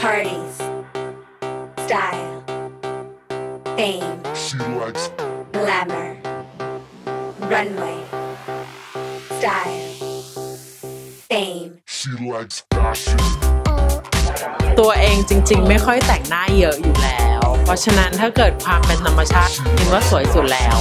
boys, parties, style, fame, She likes glamour, runway, style, fame. she likes fashion. ตัวเองจริงๆ ไม่ค่อยแต่งหน้าเยอะอยู่แล้ว เพราะฉะนั้นถ้าเกิดความเป็นธรรมชาติคิดว่าสวยสุดแล้ว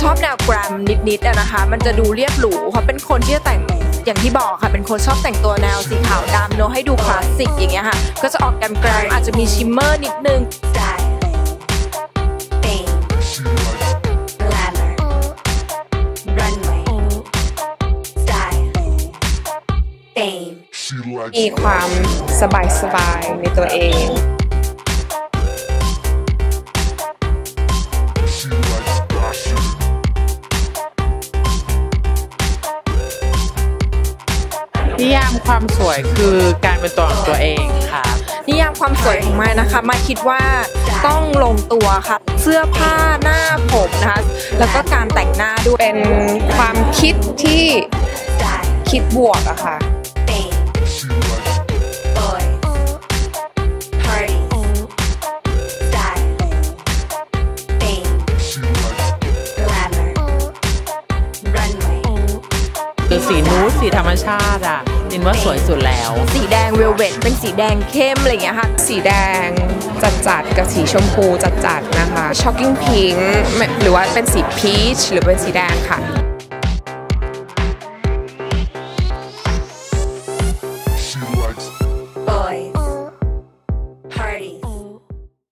ชอบแนวแกรมนิดๆอะนะคะ มันจะดูเรียบหรูเขาเป็นคนที่จะแต่งอย่างที่บอกค่ะเป็นคนชอบแต่งตัวแนวสีขาวดำเนอะให้ดูคลาสสิกอย่างเงี้ยค่ะ ก็จะออกแกรมแกรมๆอาจจะมีชิมเมอร์นิดนึง style, fame, She likes glamour, runway, style, fame. she likes มีความสบายๆในตัวเอง นิยามความสวยคือการเป็นตัวของตัวเองค่ะ นิยามความสวยของมายนะคะ มาคิดว่าต้องลงตัวค่ะ เสื้อผ้าหน้าผมนะคะ แล้วก็การแต่งหน้าด้วยเป็นความคิดที่คิดบวกอะค่ะ สีนูดสีธรรมชาติอะนินว่าสวยสุดแล้ว สีแดงเวลเวตเป็นสีแดงเข้มอะไรอย่างเงี้ยค่ะ สีแดงจัดๆกับสีชมพูจัดๆนะคะช็อกกิ้งพิงหรือว่าเป็นสีพีชหรือเป็นสีแดงค่ะ